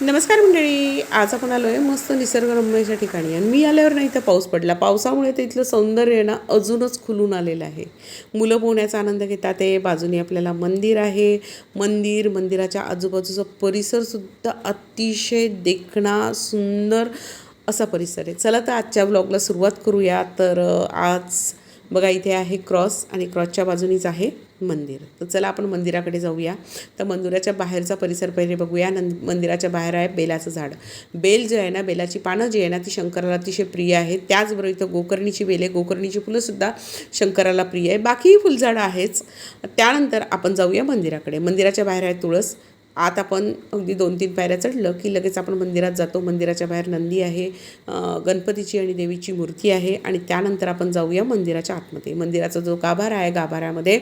नमस्कार मंडळी आज आपण आलो आहे मस्त निसर्गरम्याच्या ठिकाणी. आणि मी आल्यावर नाही तर पाऊस पडला. पावसामुळे ते इथलं सौंदर्य ना अजूनच खुलून आलेलं आहे. मुलं पोहण्याचा आनंद घेतात आहे बाजूने आपल्याला मंदिर आहे. मंदिर मंदिराच्या आजूबाजूचा परिसरसुद्धा अतिशय देखणा सुंदर असा परिसर आहे. चला तर आजच्या ब्लॉगला सुरुवात करूया. तर आज बघा इथे आहे क्रॉस आणि क्रॉसच्या बाजूनीच आहे. मंदिर. तर चला आपण मंदिराकडे जाऊया. तर मंदिराच्या बाहेरचा परिसर पहिले बघूया. नं मंदिराच्या बाहेर आहे बेलाचं झाड. बेल जे आहे ना बेलाची पानं जी आहे ना ती शंकराला अतिशय प्रिय आहे त्याचबरोबर इथं गोकर्णीची बेल आहे. गोकर्णीची फुलंसुद्धा शंकराला प्रिय आहे. बाकीही फुलझाडं आहेच. त्यानंतर आपण जाऊया मंदिराकडे. मंदिराच्या बाहेर आहे तुळस. आत आपण अगदी दोन तीन पायऱ्या चढलं की लगेच आपण मंदिरात जातो. मंदिराच्या बाहेर नंदी आहे गणपतीची आणि देवीची मूर्ती आहे आणि त्यानंतर आपण जाऊया मंदिराच्या आतमध्ये. मंदिराचा जो गाभारा आहे गाभाऱ्यामध्ये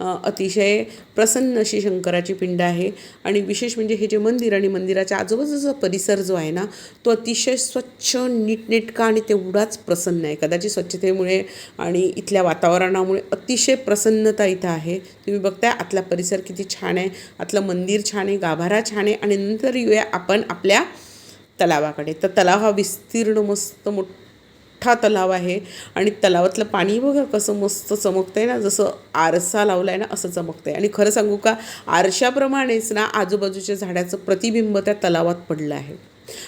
अतिशय प्रसन्न अशी शंकराची पिंड आहे आणि विशेष म्हणजे हे जे मंदिर आणि मंदिराच्या आजूबाजूचा परिसर जो आहे ना तो अतिशय स्वच्छ नीटनेटका आणि तेवढाच प्रसन्न आहे. कदाचित स्वच्छतेमुळे आणि इथल्या वातावरणामुळे अतिशय प्रसन्नता इथं आहे. तुम्ही बघताय आतला परिसर किती छान आहे. आतलं मंदिर छान आहे गाभारा छान आहे आणि नंतर येऊया आपण आपल्या तलावाकडे. तर तलाव हा विस्तीर्ण मस्त मोठा तलाव आहे. आणि तलावातलं पाणी बघा कसं मस्त चमकतंय ना. जसं आरसा लावला आहे ना असं चमकतंय. आणि खरं सांगू का आरशाप्रमाणेच ना आजूबाजूच्या झाडाचं प्रतिबिंब त्या तलावात पडलं आहे.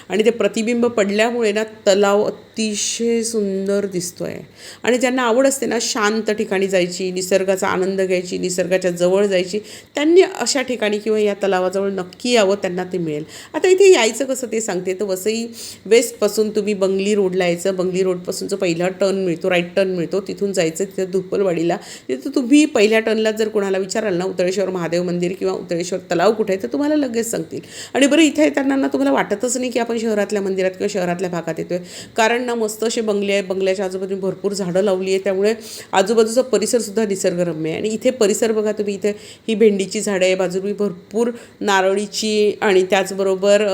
आणि ते प्रतिबिंब पडल्यामुळे ना तलाव अतिशय सुंदर दिसतो आहे आणि ज्यांना आवड असते ना शांत ठिकाणी जायची निसर्गाचा आनंद घ्यायची निसर्गाच्या जवळ जायची त्यांनी अशा ठिकाणी किंवा या तलावाजवळ नक्की यावं त्यांना ते मिळेल. आता इथे यायचं कसं ते सांगते तर वसई वेस्टपासून तुम्ही बंगली रोडला यायचं. बंगली रोडपासून जो पहिला टर्न मिळतो राईट टर्न मिळतो. तिथून जायचं तिथे धुपलवाडीला. तिथं तुम्ही पहिल्या टर्नला जर कोणाला विचाराल ना उतळेश्वर महादेव मंदिर किंवा उतळेश्वर तलाव कुठे आहे तर तुम्हाला लगेच सांगतील. आणि बरं इथे येताना ना तुम्हाला वाटतच नाही की आपण शहरातल्या मंदिरात किंवा शहरातल्या भागात येतोय. कारण ना मस्त असे बंगले आहे बंगल्याच्या आजूबाजूने भरपूर झाडं लावली आहे त्यामुळे आजूबाजूचा परिसरसुद्धा निसर्गरम्य आहे. आणि इथे परिसर बघा तुम्ही इथे ही भेंडीची झाडं आहे. बाजूला भरपूर नारळीची आणि त्याचबरोबर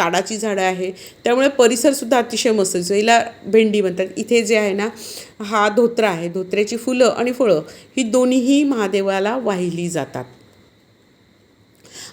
ताडाची झाडं आहे. त्यामुळे परिसरसुद्धा अतिशय मस्त दिसतो हिला भेंडी म्हणतात. इथे जे आहे ना हा धोत्रा आहे. धोत्र्याची फुलं आणि फळं ही दोन्हीही महादेवाला वाहिली जातात.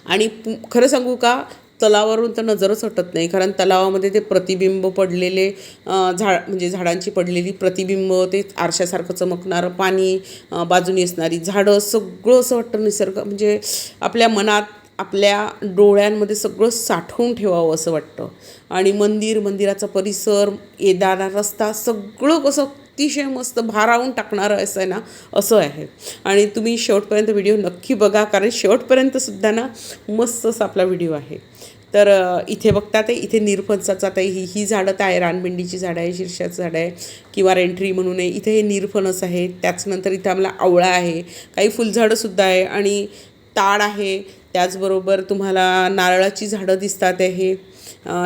आणि खरं सांगू का तलावावरून तर नजरच हटत नाही. कारण तलावामध्ये ते प्रतिबिंब पडलेले झाड म्हणजे झाडांची पडलेली प्रतिबिंब ते आरशासारखं चमकणारं पाणी बाजूने बाजूनी असणारी झाडं सगळं असं वाटतं निसर्ग म्हणजे आपल्या मनात आपल्या डोळ्यांमध्ये सगळं साठवून ठेवावं असं वाटतं. आणि मंदिर मंदिराचा परिसर येणारा रस्ता सगळं कसं अतिशय मस्त भारावून टाकणारं असं आहे ना असं आहे. आणि तुम्ही शेवटपर्यंत व्हिडिओ नक्की बघा कारण शेवटपर्यंतसुद्धा ना मस्त असा आपला व्हिडिओ आहे. तर इथे बघता ते इथे निरफणसाचा आता ही ही झाडं तर आहे रानभेंडीची झाडं आहे शीर्षाचं झाड आहे किंवा रेंट्री म्हणून आहे इथे हे निरफणस आहे त्याचनंतर इथे आम्हाला आवळा आहे काही फुलझाडंसुद्धा आहे आणि ताड आहे त्याचबरोबर तुम्हाला नारळाची झाडं दिसतात आहे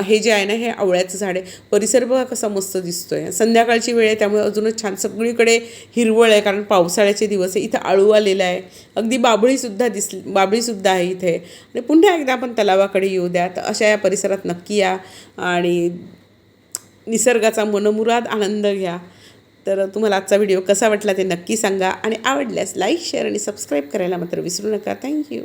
हे जे आहे ना हे आवळ्याचं झाड आहे. परिसर बघा कसा मस्त दिसतो आहे संध्याकाळची वेळ आहे त्यामुळे अजूनच छान सगळीकडे हिरवळ आहे कारण पावसाळ्याचे दिवस आहे. इथं आळू आलेला आहे. अगदी बाबळीसुद्धा दिसली बाबळीसुद्धा आहे इथे. आणि पुन्हा एकदा आपण तलावाकडे येऊ द्या. तर अशा या परिसरात नक्की या. आणि निसर्गाचा मनमुराद आनंद घ्या. तर तुम्हाला आजचा व्हिडिओ कसा वाटला ते नक्की सांगा. आणि आवडल्यास लाईक शेअर आणि सबस्क्राईब करायला मात्र विसरू नका. थँक्यू.